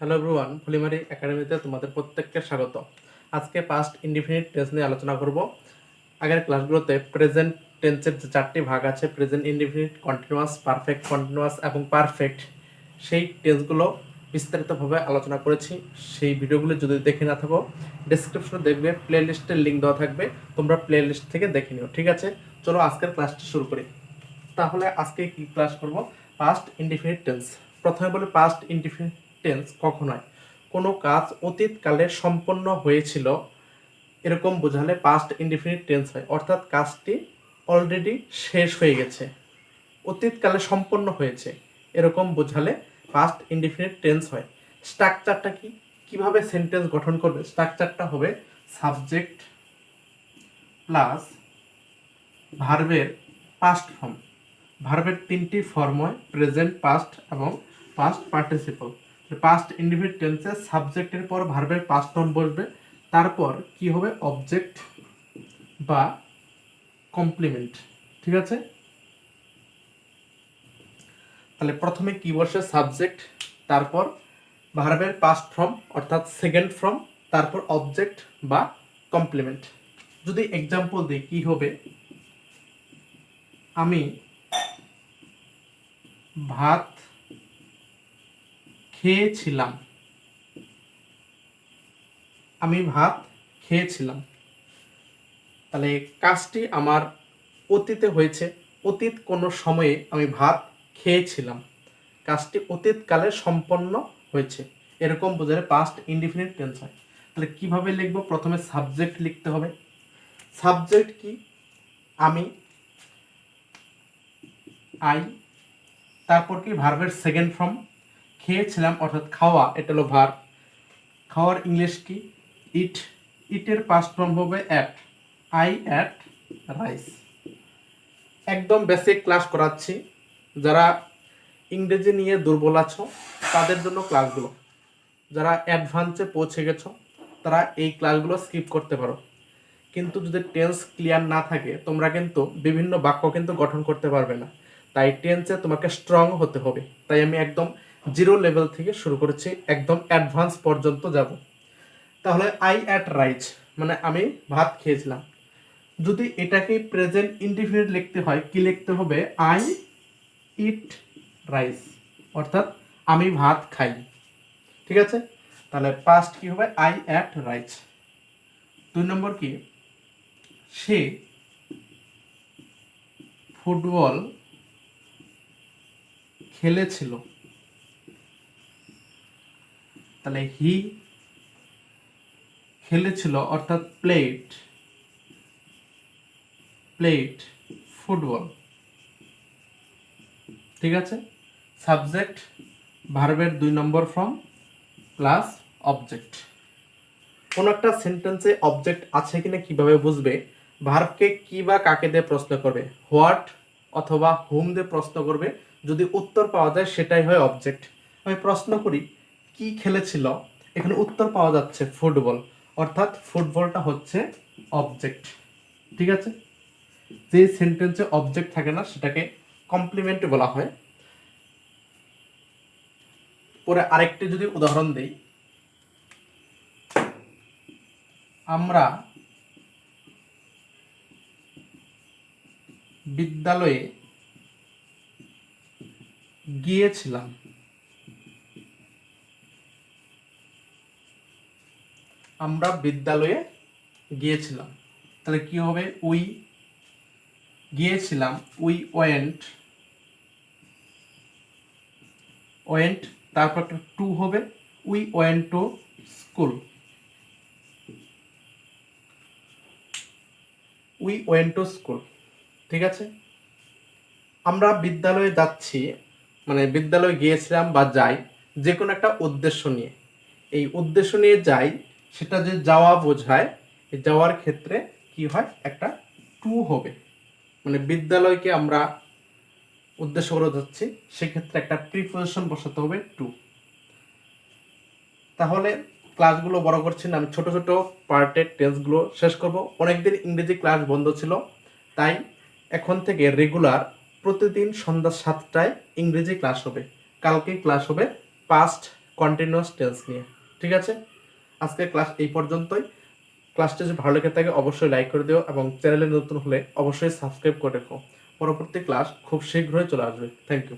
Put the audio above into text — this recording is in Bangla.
হ্যালো এভরিওয়ান ফুলিমারি একাডেমিতে তোমাদের প্রত্যেককে স্বাগত। আজকে পাস্ট ইনডিফিনিট টেন্স নিয়ে আলোচনা করব। আগের ক্লাসগুলোতে প্রেজেন্ট টেন্সের যে চারটি ভাগ আছে present indefinite continuous perfect continuous এবং পারফেক্ট সেই টেন্সগুলো বিস্তারিতভাবে আলোচনা করেছি। সেই ভিডিওগুলো যদি দেখে না থাকো ডিসক্রিপশনে দেখবে প্লে লিস্টের লিঙ্ক দেওয়া থাকবে, তোমরা প্লে লিস্ট থেকে দেখে নিও, ঠিক আছে? চলো আজকের ক্লাসটি শুরু করি। তাহলে আজকে কি ক্লাস করব? পাস্ট ইনডিফিনিট টেন্স প্রথমে বলি পাস্ট ইনডিফিনিট টেন্স কখন হয় কোনো কাজ অতীতকালে সম্পন্ন হয়েছিল, এরকম বোঝালে পাস্ট ইনডিফিনিট টেন্স হয়। অর্থাৎ কাজটি অলরেডি শেষ হয়ে গেছে, অতীতকালে সম্পন্ন হয়েছে, এরকম বোঝালে পাস্ট ইনডিফিনিট টেন্স হয়। স্ট্রাকচারটা কি? কীভাবে সেন্টেন্স গঠন করবে? স্ট্রাকচারটা হবে সাবজেক্ট প্লাস ভার্বের পাস্ট ফর্ম ভার্বের তিনটি ফর্ম হয় প্রেজেন্ট পাস্ট এবং পাস্ট পার্টিসিপল পাস্ট ইন্ডিভিড টেন্সে সাবজেক্টের পর ভার্বের পাস্ট ফর্ম বসবে, তারপর কি হবে? অবজেক্ট বা কমপ্লিমেন্ট ঠিক আছে? তাহলে প্রথমে কি বসে? সাবজেক্ট তারপর ভার্বের পাস্ট ফর্ম অর্থাৎ সেকেন্ড ফর্ম তারপর অবজেক্ট বা কমপ্লিমেন্ট যদি এক্সাম্পল দিই, কি হবে? আমি ভাত খেয়েছিলাম। আমি ভাত খেয়েছিলাম। তাহলে কাজটি আমার অতীতে হয়েছে। অতীত কোনো সময়ে আমি ভাত খেয়েছিলাম। কাজটি অতীতকালে সম্পন্ন হয়েছে। এরকম বোঝালে পাস্ট ইনডিফিনিট টেন্স হয়। তাহলে কীভাবে লিখব? প্রথমে সাবজেক্ট লিখতে হবে। সাবজেক্ট কি? আমি আই তারপর কি? ভার্বের সেকেন্ড ফর্ম খেয়েছিলাম, অর্থাৎ খাওয়া, এটা হলো ভার্ব খাওয়ার ইংলিশ কি? ইট ইটের পাস্ট ফর্ম হবে অ্যাট আই অ্যাট রাইস একদম বেসিক ক্লাস করাচ্ছি। যারা ইংরেজি নিয়ে দুর্বল আছো, তাদের জন্য ক্লাসগুলো যারা অ্যাডভান্সে পৌঁছে গেছো, তারা এই ক্লাসগুলো স্কিপ করতে পারো। কিন্তু যদি টেন্স ক্লিয়ার না থাকে, তোমরা কিন্তু বিভিন্ন বাক্য কিন্তু গঠন করতে পারবে না। তাই টেন্সে তোমাকে স্ট্রং হতে হবে। তাই আমি একদম জিরো লেভেল থেকে শুরু করেছি, একদম অ্যাডভান্স পর্যন্ত যাব। তাহলে আই অ্যাট রাইস মানে আমি ভাত খেয়েছিলাম। যদি এটাকে প্রেজেন্ট ইনডিফিনিট লিখতে হয়, কি লিখতে হবে? আই ইট রাইস অর্থাৎ আমি ভাত খাই। ঠিক আছে? তাহলে পাস্ট কি হবে? আই অ্যাট রাইস দুই নম্বর কি? সে ফুটবল খেলেছিল। তাহলে হি খেলেছিল অর্থাৎ প্লেট প্লেট ফুটবল ঠিক আছে? সাবজেক্ট ভার্বের দুই নম্বর ফর্ম প্লাস অবজেক্ট কোন একটা সেন্টেন্সে অবজেক্ট আছে কিনা কীভাবে বুঝবে? ভার্বকে কি বা কাকে দিয়ে প্রশ্ন করবে? হোয়াট অথবা হোম দিয়ে প্রশ্ন করবে? যদি উত্তর পাওয়া যায় সেটাই হয় অবজেক্ট আমি প্রশ্ন করি কি খেলেছিল? এখানে উত্তর পাওয়া যাচ্ছে ফুটবল। অর্থাৎ ফুটবলটা হচ্ছে অবজেক্ট ঠিক আছে? যে সেন্টেন্সে অবজেক্ট থাকে না, সেটাকে কমপ্লিমেন্ট বলা হয়। পরে আরেকটি যদি উদাহরণ দেই। আমরা বিদ্যালয়ে গিয়েছিলাম। আমরা বিদ্যালয়ে গিয়েছিলাম। তাহলে কি হবে? উই গিয়েছিলাম, উই ওয়েন্ট। ওয়েন্ট, তারপর একটা টু হবে, we went to school. We went to school, ঠিক আছে? আমরা বিদ্যালয়ে যাচ্ছি মানে বিদ্যালয়ে গিয়েছিলাম বা যাই যে কোনো একটা উদ্দেশ্য নিয়ে। এই উদ্দেশ্য নিয়ে যাই সেটা যে যাওয়া বোঝায় যাওয়ার ক্ষেত্রে কি হয়? একটা টু হবে। মানে বিদ্যালয়কে আমরা উদ্দেশ্য করে যাচ্ছি, সেক্ষেত্রে একটা প্রিপোজিশন বসাতে হবে টু তাহলে ক্লাসগুলো বড় করছি না, আমি ছোট ছোট পার্টের টেন্সগুলো শেষ করব। অনেকদিন ইংরেজি ক্লাস বন্ধ ছিল, তাই এখন থেকে রেগুলার প্রতিদিন সন্ধ্যা সাতটায় ইংরেজি ক্লাস হবে। কালকে ক্লাস হবে পাস্ট কন্টিনিউয়াস টেন্স নিয়ে। ঠিক আছে? আজকের ক্লাস এই পর্যন্তই। ক্লাসটা যদি ভালো লেগে থাকে, অবশ্যই লাইক করে দিও এবং চ্যানেলে নতুন হলে অবশ্যই সাবস্ক্রাইব করে রেখো। পরবর্তী ক্লাস খুব শীঘ্রই চলে আসবে। Thank you